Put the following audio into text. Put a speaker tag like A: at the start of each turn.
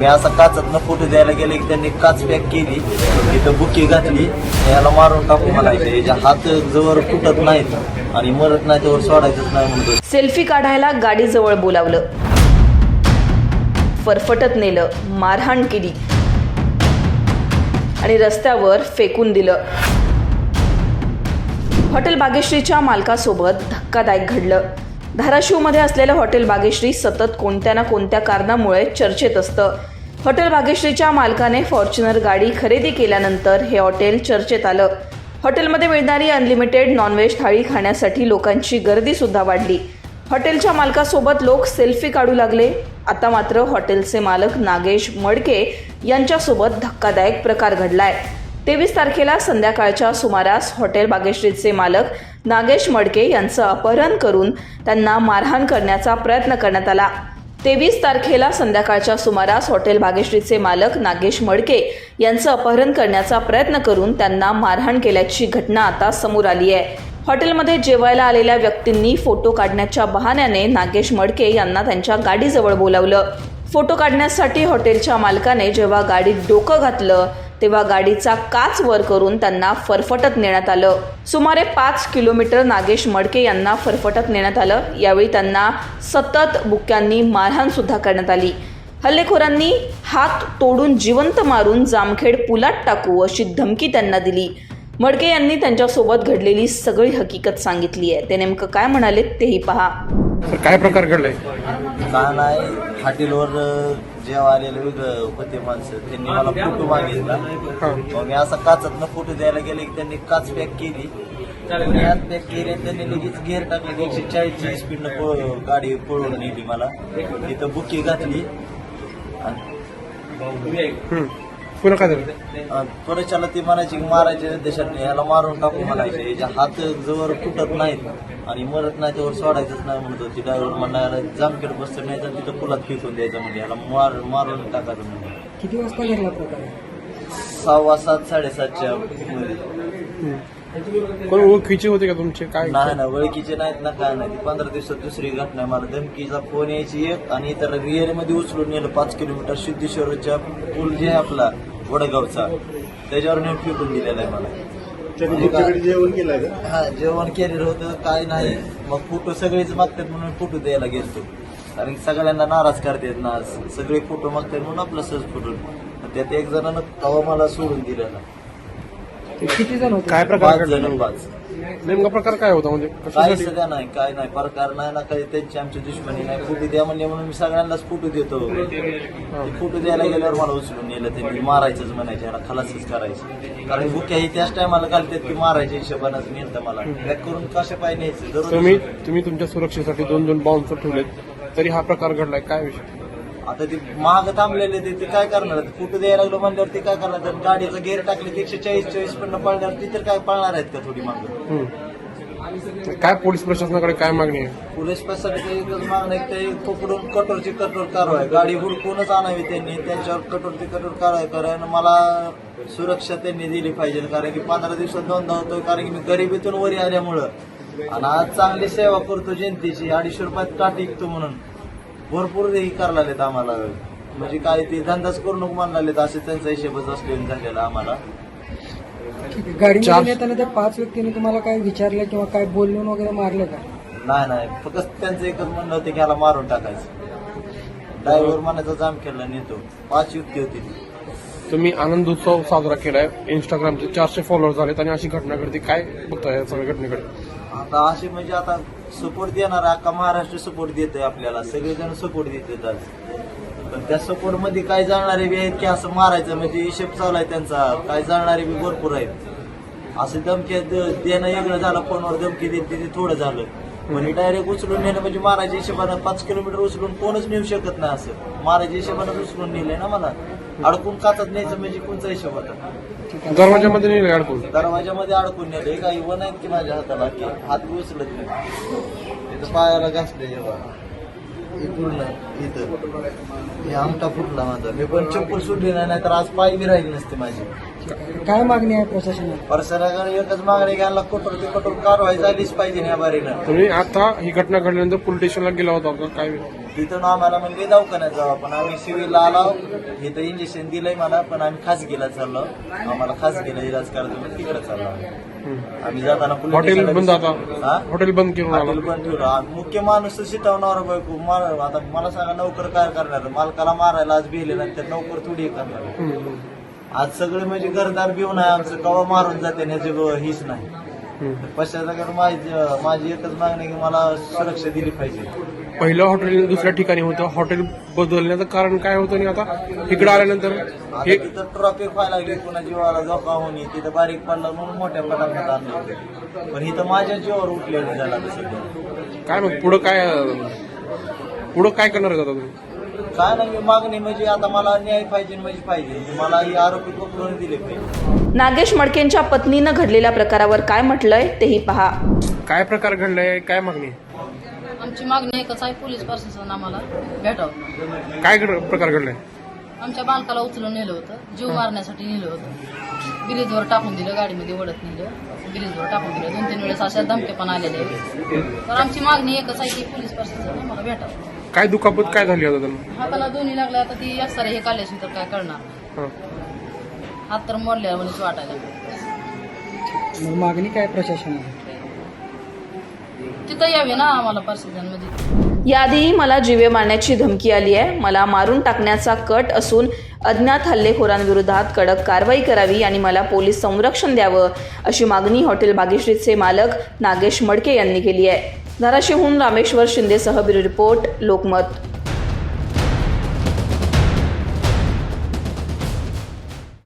A: मी असा काचातनं फोटो द्यायला गेले की त्यांनी काच पॅक केली तिथं बुकी घातली याला मारून टाकू म्हणायचे. याच्या हात जवळ फुटत नाहीत आणि मरत नाही त्यावर सोडायचंच नाही म्हणतो
B: सेल्फी काढायला गाडीजवळ बोलावलं. फरफटत नेलं मारहाण केली. आणि रस्त्यावर फेकून दिलं. हॉटेल बागेश्रीच्या मालकासोबत धक्कादायक घडलं. धाराशिवमध्ये असलेलं हॉटेल बागेश्री सतत कोणत्या ना कोणत्या कारणामुळे चर्चेत असतं. हॉटेल भाग्यश्रीच्या मालकाने फॉर्च्युनर गाडी खरेदी केल्यानंतर हे हॉटेल चर्चेत आलं. हॉटेलमध्ये मिळणारी अनलिमिटेड नॉनव्हेज थाळी खाण्यासाठी लोकांची गर्दी सुद्धा वाढली. हॉटेलच्या मालकासोबत लोक सेल्फी काढू लागले. आता मात्र हॉटेलचे मालक नागेश मडके यांच्यासोबत धक्कादायक प्रकार घडलाय. तेवीस तारखेला संध्याकाळच्या सुमारास हॉटेल बागेश्रीचे मालक नागेश मडके यांचं अपहरण करून त्यांना मारहाण करण्याचा प्रयत्न करण्यात आला. तेवीस तारखेला संध्याकाळच्या सुमारास हॉटेल भाग्यश्रीचे मालक नागेश मडके यांचं अपहरण करण्याचा प्रयत्न करून त्यांना मारहाण केल्याची घटना आता समोर आली आहे. हॉटेलमध्ये जेवायला आलेल्या व्यक्तींनी फोटो काढण्याच्या बहाण्याने नागेश मडके यांना त्यांच्या गाडीजवळ बोलावलं. फोटो काढण्यासाठी हॉटेलच्या मालकाने जेव्हा गाडीत डोकं घातलं तेव्हा गाडीचा काच वर करून त्यांना फरफटत नेण्यात आलं. सुमारे पाच किलोमीटर नागेश मडके यांना फरफटत नेण्यात आलं. यावेळी त्यांना सतत बुक्यांनी मारहाण सुद्धा करण्यात आली. हल्लेखोरांनी हात तोडून जिवंत मारून जामखेड पुलात टाकू अशी धमकी त्यांना दिली. मडके यांनी त्यांच्यासोबत घडलेली सगळी हकीकत सांगितली आहे. ते नेमकं काय म्हणाले तेही पहा.
C: काय प्रकार घडलाय
A: का नाही हॉटेलवर जेव्हा आलेले वेगळं होते माणसं त्यांनी मला फोटो मागितला. मग मी असा काचातनं फोटो द्यायला गेले की त्यांनी काच पॅक केली. यात पॅक केली त्यांनी लगेच गेअर टाकले. एकशे चाळीसची स्पीडनं गाडी पळवून नेली मला. तिथं बुकी घातली. आणि.
C: पुन्हा काय झालं?
A: अं, त्वरेच्याला ती म्हणायची की मारायचे देशात ह्याला मारून टाकू म्हणायचे. याच्या हात जवळ फुटत नाहीत आणि मरत नाही त्यावर सोडायचंच नाही म्हणत होती. ड्रायव्हर म्हणायला जामखेड बसतं नाही तर तिथं पुलात फेकून द्यायचं म्हणजे ह्याला मार मारून टाकायचं म्हणजे
D: किती वाजता घडला प्रकार
A: सहावा सात साडेसातच्या मध्ये.
C: कोण ओळखीचे होते का तुमचे? काय?
A: नाही ना ओळखीचे नाहीत ना काय नाही. ती पंधरा दिवसात दुसरी घटना आहे. मला धमकीचा फोन यायची एक आणि इतर रिअलमध्ये उचलून नेलं. पाच किलोमीटर सिद्धेश्वरच्या पूल जे आहे आपला वडगावचा. त्याच्यावर नेऊन फेकून दिलेला आहे मला.
E: जेवण केलं का?
A: हा जेवण केलेलं होतं काय नाही. मग फोटो सगळेच मागतात म्हणून फोटो द्यायला गेलतो. कारण सगळ्यांना नाराज करतात ना सगळे फोटो मागतात म्हणून आपला सहज फोटो. त्यात एक जणांना तवा मला सोडून दिलेला.
D: किती जण होते?
C: काय प्रकार
A: पाच
C: घडला
A: जण पाच.
C: नेमका प्रकार काय होता म्हणजे
A: काही
C: कशासाठी
A: सगळं नाही काय नाही प्रकार नाही ना काही त्यांची आमची दुश्मनी नाही. फोटो द्या म्हणले म्हणून मी सगळ्यांनाच फोटो देतो. फोटो द्यायला गेल्यावर मला उचलून नेलं त्यांनी. मारायचंच म्हणायचे याला खलासच करायचं. कारण बुक्या ही त्याच टायमाला घालतात की मारायच्या हिशोबानंच नेलं मला. पॅक करून कशा पाय न्यायचं?
C: तुम्ही
A: दररोज
C: तुम्ही तुमच्या सुरक्षेसाठी दोन दोन बाउन्सर ठेवलेत. तरी हा प्रकार घडलाय. काय विषय?
A: आता ते महाग थांबलेले ते ते काय करणार फोटो द्यायला लागलो म्हणल्यावर ते काय करणार गाडीचा गेअर टाकले एकशे चाळीस चाळीस पण पळणार ती तर काय पळणार आहेत का थोडी मागं?
C: हम्म. काय पोलीस प्रशासनाकडे काय मागणी आहे?
A: पोलीस प्रशासनाची एकच मागणं आहे की ते पकडून कठोरची कठोर कारवाई. गाडी हुडकूनच आणावी त्यांनी त्यांच्यावर कठोरची कठोर कारवाई कारण मला सुरक्षा त्यांनी दिली पाहिजे. कारण की पंधरा दिवसात दोनदा होतो कारण की मी गरिबीतून वरी आल्यामुळं. आणि आज चांगली सेवा करतो जनतेची. अडीचशे रुपयात का टिकतो म्हणून. भरपूर हे करायला आम्हाला. म्हणजे काय ते धंदाच करू नको म्हणाले असे त्यांचा हिशेबच असलेला झालेला आम्हाला.
D: गाडीमध्ये
C: चार-
D: नेताना त्या पाच व्यक्तींनी तुम्हाला काय विचारलं किंवा काय बोलून वगैरे मारलं का?
A: नाही नाही. फक्त त्यांचं एकच म्हणणं होतं की ह्याला मारून टाकायचं. ड्रायव्हर म्हणायचा जाम केला नेतो. पाच युक्ती होती. ती
C: तुम्ही आनंद उत्सव साजरा केलाय. इंस्टाग्रामचे चारशे फॉलोअर झालेत आणि अशी घटना घडते. काय बघताय या सगळ्या घटनेकडे?
A: आता असे म्हणजे आता सपोर्ट देणार अख्खा महाराष्ट्र सपोर्ट देतोय आपल्याला. सगळेजण सपोर्ट देतात आज. पण त्या सपोर्टमध्ये काय जाणारे बी आहेत की असं मारायचं? म्हणजे हिशेब चालू आहे त्यांचा. काय जाणारे बी भरपूर आहेत. असं धमकी देणं वेगळं झालं फोनवर धमकी देते ते थोडं झालं. म्हणजे डायरेक्ट उचलून नेलं म्हणजे मारायच्या हिशेबानं पाच किलोमीटर उचलून कोणच नेऊ शकत नाही असं. मारायच्या हिशेबानं उचलून नेलंय ना मला. अडकून काचत न्यायचं म्हणजे कोणचा हिशोब होता?
C: दरवाजामध्ये नाही अडकून.
A: दरवाजामध्ये अडकून नेलं एक आई वन आहेत की माझ्या हाताला. की हात बी उचलत नाही. इथं पायाला घासले हे पूर्ण इथं. हे आमटा फुटला माझा. मी पण चप्पल सुटली नाही नाहीतर आज पाय बी राहिली नसते माझी.
D: काय मागणी आहे प्रशासनाला
A: परसराकडे एकच मागणी घ्यायला कठोर ते कठोर कारवाई झालीच पाहिजे या बारीनं.
C: तुम्ही आता ही घटना घडल्यानंतर पोलीस स्टेशनला गेला होता का? काय?
A: तिथून आम्हाला म्हणजे दवाखान्यात जाऊ पण आम्ही सिव्हिलला आलो. इथं इंजेक्शन दिलंय मला पण आम्ही खासगीला चाललो. आम्हाला खासगीला इलाज करायचं म्हणून तिकडे चाललो आम्ही. आम्ही जाताना police
C: हॉटेल बंद आता?
A: हा?
C: हॉटेल बंद करून आला
A: हॉटेल पण ठेवलं आ- मुख्य माणूस शिटवणार बायको. मार आता मला सांगा नोकर काय करणार? मालकाला मारायला आज भिले नंतर नोकर थोडी हे करणार.
C: हम्म, हम्म,
A: आज सगळे म्हणजे घरदार बिवून आहे आमचं कवा मारून जाते आणि ह्याची ब- हीच नाही.
C: हम्म.
A: पश्चात माझी माझी एकच मागणी आहे की मला सुरक्षा दिली पाहिजे.
C: पहिलं हॉटेल दुसऱ्या ठिकाणी होतं. हॉटेल बदलण्याचं कारण काय होतं आणि आता इकडे आल्यानंतर
A: आता
C: हे
A: तिथं ट्रॉफिक व्हायला लागली. पुन्हा जीवाला धोका होणे तिथं बारीक पडला म्हणून मोठ्या पटापट आणलं होतं. पण इथं माझ्या जीवावर उठलेलं झालं
C: काय मग पुढं काय अं, पुढं काय करणार आहेत आता तुम्ही?
A: काय नाही मागणी म्हणजे आता मला न्याय पाहिजे म्हणजे पाहिजे. मला ही आरोपी पकडून दिले पाहिजे
B: नागेश मडकेंच्या पत्नीनं घडलेल्या प्रकारावर काय म्हटलंय तेही पहा.
C: काय प्रकार घडलाय? काय मागणी?
E: आमची मागणी एकच आहे पोलीस प्रशासन आम्हाला भेटावं.
C: काय घड- प्रकार घडलाय?
E: आमच्या बालकाला उचलून नेलं होतं जीव मारण्यासाठी नेलं होतं. ब्रिजवर टाकून दिलं गाडीमध्ये ओढत नेलं. ब्रिजवर टाकून दिलं. दोन तीन वेळेस अशा धमके पण आलेले तर आमची मागणी एकच आहे की पोलीस प्रशासन आम्हाला भेटावं.
C: काय दुखापत काय झाली आता त्यांना?
E: हाताला दोन्ही लागल्या आता ती एक्सरे हे काढल्याशी तर काय करणार?
C: हं.
E: हात तर मोडल्या म्हणजे वाटायला
D: मागणी काय प्रशासनाला?
E: तिथं यावे ना आम्हाला प्रशासनमध्ये.
B: याआधीही मला जीवे मारण्याची धमकी आली आहे. मला मारून टाकण्याचा कट असून अज्ञात हल्लेखोरांविरोधात कडक कारवाई करावी आणि मला पोलीस संरक्षण द्यावं अशी मागणी हॉटेल बागेश्रीचे मालक नागेश मडके यांनी केली आहे. धाराशिवहून रामेश्वर शिंदेसह ब्युरो रिपोर्ट लोकमत.